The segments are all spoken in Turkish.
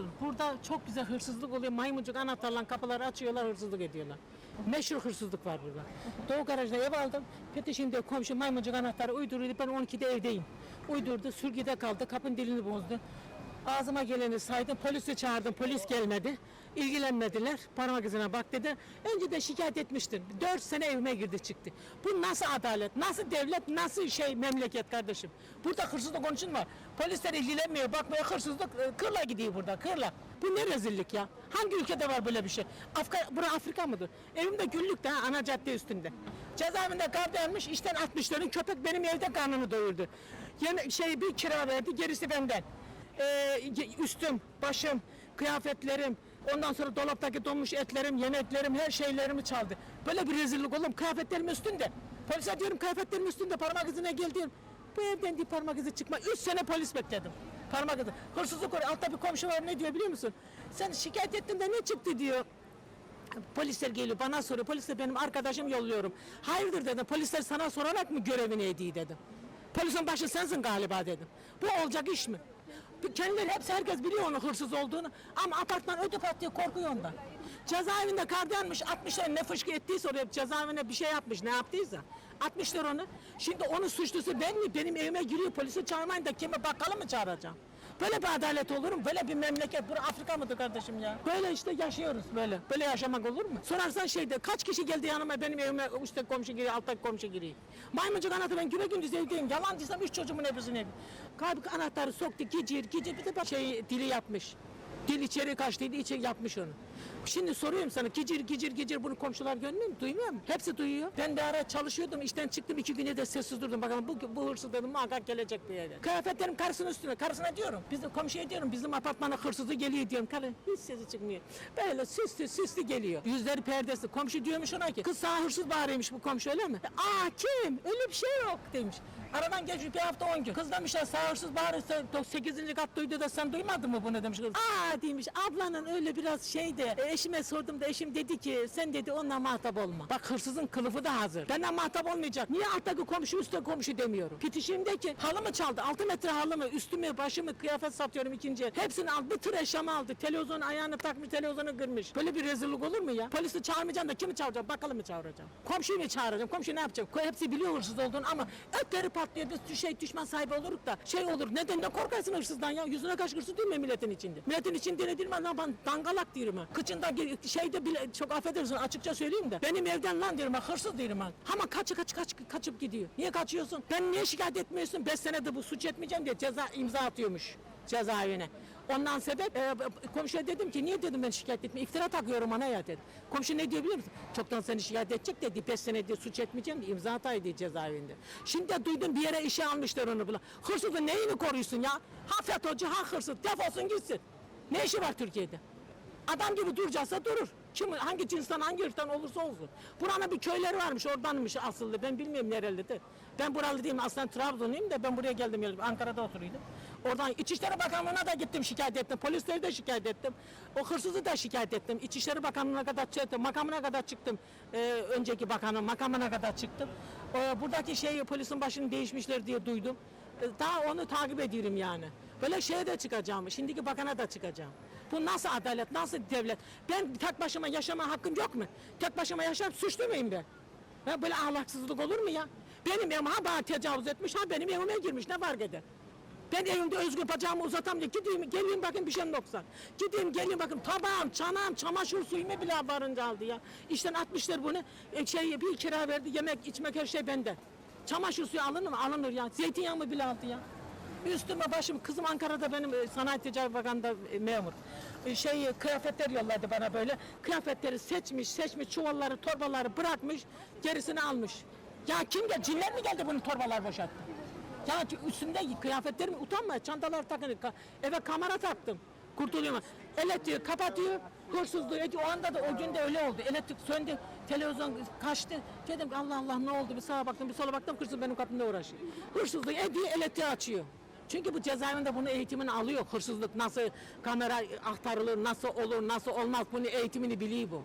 musun? Burada çok güzel hırsızlık oluyor. Maymuncuk anahtarla kapıları açıyorlar, hırsızlık ediyorlar. Meşhur hırsızlık var burada. Doğu garajda ev aldım. Peteşinde komşu maymuncuk anahtarı uydurdu. Ben 12'de evdeyim. Uydurdu, sürgüde kaldı. Kapının dilini bozdu. Ağzıma geleni saydım. Polisi çağırdım. Polis gelmedi. İlgilenmediler. Parmak izine bak dedi. Önce de şikayet etmiştim. 4 sene evime girdi çıktı. Bu nasıl adalet? Nasıl devlet? Nasıl şey memleket kardeşim? Burada hırsızlık onun için var. Polisler ilgilenmiyor. Bakmıyor hırsızlık e, kırla gidiyor burada. Kırla. Bu ne rezillik ya? Hangi ülkede var böyle bir şey? Afrika, bura Afrika mıdır? Evimde güllük de ana cadde üstünde. Cezaevinde gardiyanmış, işten 60'ların köpek benim evde karnını doyurdu. Yeme şey bir kira verdi, gerisi benden. Ee, üstüm, başım, kıyafetlerim, ondan sonra dolaptaki donmuş etlerim, yemeklerim, her şeylerimi çaldı. Böyle bir rezillik oğlum, kıyafetlerim üstünde. Polise diyorum kıyafetlerim üstünde, parmak izine gel. Bu evden değil parmak izi çıkma. Üç sene polis bekledim. Parmak izi. Hırsızlık oluyor. Altta bir komşu var ne diyor biliyor musun? Sen şikayet ettin de ne çıktı diyor. Polisler geliyor bana soruyor. Polisler benim arkadaşım yolluyorum. Hayırdır dedim. Polisler sana sorarak mı görevini ediyor dedim. Polisin başı sensin galiba dedim. Bu olacak iş mi? Kendileri hepsi herkes biliyor onun hırsız olduğunu. Ama apartman ödü patlıyor korkuyor ondan. Cezaevinde kardiyanmış 60'lar ne fışkı ettiyse oraya cezaevine bir şey yapmış ne yaptıysa. 60'lar onu. Şimdi onun suçlusu ben mi? Benim evime giriyor polisi çağırmayın da kime bakalım mı çağıracağım? Böyle bir adalet olur mu? Böyle bir memleket. Bura Afrika mıdır kardeşim ya? Böyle işte yaşıyoruz böyle. Böyle yaşamak olur mu? Sorarsan şeyde kaç kişi geldi yanıma benim evime üstte komşu giriyor, altta komşu giriyor. Maymuncuk anahtarı ben güve gündüz evdeyim. Yalancıysam üç çocuğumun hepsini evim. Kalbi anahtarı soktu gicir gicir bir de bak şey dili yapmış. Dil içeri kaçtıydı içeri yapmış onu. Şimdi soruyorum sana gicir gicir gicir bunu komşular görmüyor mu? Duymuyor mu? Hepsi duyuyor. Ben bir ara çalışıyordum işten çıktım iki güne de sessiz durdum. Bakalım bu, bu hırsız dedim muhakkak gelecek bir yere. Kıyafetlerim karısının üstüne. Karısına diyorum. Biz de komşuya diyorum bizim apartmana hırsızı geliyor diyorum. Karı hiç sesi çıkmıyor. Böyle süslü süslü geliyor. Yüzleri perdesi. Komşu diyormuş ona ki kız sana hırsız bağırıyormuş bu komşu öyle mi? Aa kim? Öyle bir şey yok demiş. Aradan geçmiş bir hafta on gün. Kız demiş ya sağ hırsız bağırırsa 8. kat duydu da sen duymadın mı bunu demiş kız. Aa demiş ablanın öyle biraz şeyde e, eşime sordum da eşim dedi ki sen dedi onunla muhatap olma. Bak hırsızın kılıfı da hazır. Benden muhatap olmayacak. Niye alttaki komşu üstte komşu demiyorum. Bitişimdeki halı mı çaldı? 6 metre halı mı? Üstümü başımı kıyafet satıyorum ikinci. Hepsini aldı. Bir tır eşyamı aldı. Televizyon ayağını takmış televizyonu kırmış. Böyle bir rezillik olur mu ya? Polisi çağırmayacağım da kimi çağıracağım? Bakalım mı çağıracağım? Komşuyu mu çağıracağım? Komşu ne yapacak? Hepsi biliyor hırsız olduğunu ama ötleri patlıyor. Biz şey düşman sahibi oluruk da şey olur. Neden de korkarsın hırsızdan ya? Yüzüne kaç hırsız değil mi milletin içinde? Milletin içinde ne diyorum ben lan dangalak diyorum ben. Kıçında şeyde bile çok affedersin açıkça söyleyeyim de. Benim evden lan diyorum ben hırsız diyorum ben. Ama kaçı kaç kaç kaçıp gidiyor. Niye kaçıyorsun? Ben niye şikayet etmiyorsun? 5 senedir bu suç etmeyeceğim diye ceza imza atıyormuş cezaevine. Ondan sebep e, komşuya dedim ki niye dedim ben şikayet etme iftira takıyorum ana ya dedim. Komşu ne diyor biliyor musun? Çoktan seni şikayet edecek dedi. 5 sene diye suç etmeyeceğim diye imza ataydı cezaevinde. Şimdi de duydum bir yere işe almışlar onu bula. Hırsızın neyini koruyorsun ya? Ha FETÖ'cü ha hırsız defolsun gitsin. Ne işi var Türkiye'de? Adam gibi duracaksa durur. Kim, hangi cinsten, hangi ırktan olursa olsun. Buranın bir köyleri varmış, oradanmış asıllı. Ben bilmiyorum nereli de. Ben buralı değilim, aslında Trabzonluyum da ben buraya geldim. Ankara'da oturuyordum. Oradan İçişleri Bakanlığı'na da gittim şikayet ettim. Polisleri de şikayet ettim. O hırsızı da şikayet ettim. İçişleri Bakanlığı'na kadar çıktım. Makamına kadar çıktım. Ee, önceki bakanın makamına kadar çıktım. Ee, buradaki şey polisin başını değişmişler diye duydum. Ee, daha onu takip ediyorum yani. Böyle şeye de çıkacağım. Şimdiki bakana da çıkacağım. Bu nasıl adalet, nasıl devlet? Ben tek başıma yaşama hakkım yok mu? Tek başıma yaşayıp suçlu muyum ben? Ha, böyle ahlaksızlık olur mu ya? Benim evime ha bana tecavüz etmiş, ha benim evime girmiş. Ne fark eder? Ben evimde özgür bacağımı uzatamıyorum. Gideyim, geleyim bakın bir şeyim yoksa. Gideyim, geleyim bakın tabağım, çanağım, çamaşır suyumu bile varınca aldı ya. İşten atmışlar bunu. E, şey, bir kira verdi, yemek, içmek her şey bende. Çamaşır suyu alınır mı? Alınır ya. Zeytinyağımı bile aldı ya. Üstüme başım, kızım Ankara'da benim e, Sanayi Ticaret Bakanı'nda e, memur. E, Şey, e, kıyafetler yolladı bana böyle. Kıyafetleri seçmiş, seçmiş, çuvalları, torbaları bırakmış, gerisini almış. Ya kim geldi? Cinler mi geldi bunun torbalar boşalttı? Ya ki üstünde kıyafetlerim utanma, çantalar takın, ka- eve kamera taktım. Kurtuluyorum. Elektrik kapatıyor, hırsızlığı ediyor. O anda da o gün de öyle oldu. Elektrik söndü, televizyon kaçtı. Dedim Allah Allah ne oldu? Bir sağa baktım, bir sola baktım, hırsız benim kapımda uğraşıyor. Hırsızlığı ediyor, elektriği açıyor. Çünkü bu cezaevinde bunu eğitimini alıyor. Hırsızlık nasıl kamera aktarılır, nasıl olur, nasıl olmaz. Bunu eğitimini biliyor bu.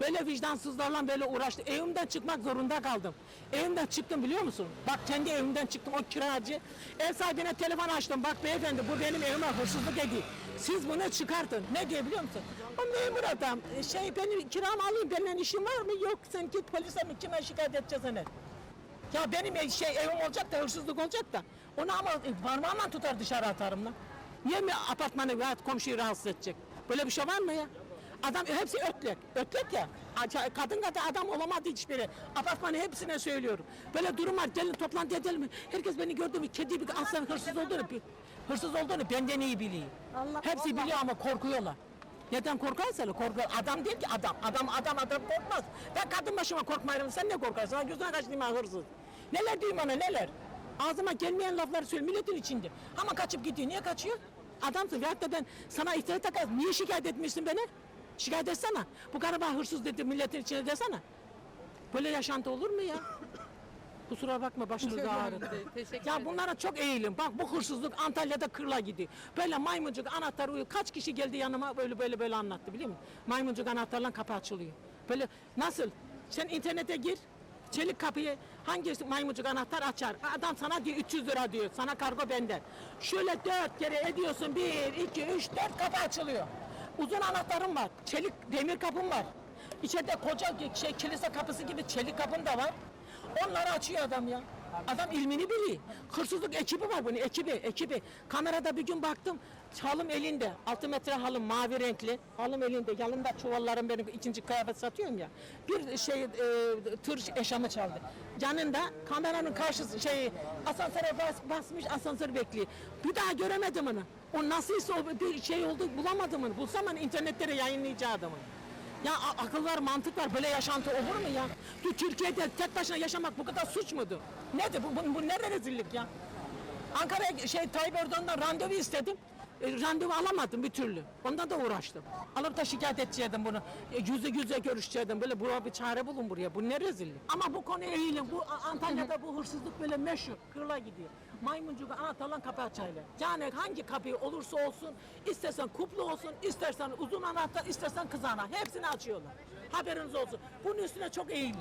Böyle vicdansızlarla böyle uğraştım. Evimden çıkmak zorunda kaldım. Evimden çıktım biliyor musun? Bak kendi evimden çıktım o kiracı. Ev sahibine telefon açtım. Bak beyefendi bu benim evime hırsızlık ediyor. Siz bunu çıkartın. Ne diyor biliyor musun? O memur adam e, şey benim kiramı alayım benimle işin var mı? Yok sen git polise mi kime şikayet edeceğiz? Ya benim ev- şey evim olacak da hırsızlık olacak da onu ama parmağımla tutar dışarı atarım lan. Niye mi apartmanı veya komşuyu rahatsız edecek? Böyle bir şey var mı ya? Adam hepsi ötlek. Ötlek ya. Kadın kadar adam olamadı hiçbiri. Apartmanı hepsine söylüyorum. Böyle durum var. Gelin toplantı edelim? Herkes beni gördü mü? Kedi bir aslan hırsız olduğunu, hırsız olduğunu benden iyi biliyor. Allah Hepsi Allah. biliyor ama korkuyorlar. Neden korkarsa korkuyor. Adam değil ki adam. Adam adam adam korkmaz. Ben kadın başıma korkmayırım. Sen ne korkarsın? Gözüne kaçtığım hırsız. Neler diyeyim ona neler? Ağzıma gelmeyen lafları söyle milletin içinde. Ama kaçıp gidiyor. Niye kaçıyor? Adamsın. Veyahut da ben sana ihtiyat takar. Niye şikayet etmişsin beni? Şikayet etsene. Bu gariba hırsız dedi milletin içine desene. Böyle yaşantı olur mu ya? Kusura bakma başınızı ağrıttı. Teşekkür Ya ederim. bunlara çok eğilim. Bak bu hırsızlık Antalya'da kırla gidiyor. Böyle maymuncuk anahtar uyuyor. Kaç kişi geldi yanıma böyle böyle böyle anlattı biliyor musun? Maymuncuk anahtarla kapı açılıyor. Böyle nasıl? Sen internete gir. Çelik kapıyı hangi maymuncuk anahtar açar? Adam sana diyor 300 lira diyor. Sana kargo benden. Şöyle dört kere ediyorsun. Bir, iki, üç, dört kapı açılıyor. Uzun anahtarım var. Çelik demir kapım var. İçeride koca şey kilise kapısı gibi çelik kapım da var. Onları açıyor adam ya. Adam ilmini biliyor. Hırsızlık ekibi var bunun ekibi ekibi. Kamerada bir gün baktım halım elinde. 6 metre halım mavi renkli. Halım elinde. Yanımda çuvallarım benim ikinci kıyafet satıyorum ya. Bir şey e, tır eşamı çaldı. Yanında kameranın karşısı şey asansöre bas, basmış asansör bekliyor. Bir daha göremedim onu. O nasılsa o bir şey oldu bulamadım onu. Bulsam hani internetlere yayınlayacağı adamı. Ya akıl var, mantık var. Böyle yaşantı olur mu ya? Bu Türkiye'de tek başına yaşamak bu kadar suç mudur? Nedir bu? Bu, bu ne rezillik ya? Ankara'ya şey Tayyip Erdoğan'dan randevu istedim. E, randevu alamadım bir türlü. Ondan da uğraştım. Alıp da şikayet edecektim bunu. E, yüzü yüze görüşecektim. Böyle buraya bir çare bulun buraya. Bu ne rezillik? Ama bu konu eğilim. Bu Antalya'da bu hırsızlık böyle meşhur. Kırla gidiyor. Maymuncuk anahtarla kapı açayla. Yani hangi kapıyı olursa olsun, istersen kuplu olsun, istersen uzun anahtar, istersen kız anahtar. Hepsini açıyorlar. Haberiniz olsun. Bunun üstüne çok eğilin.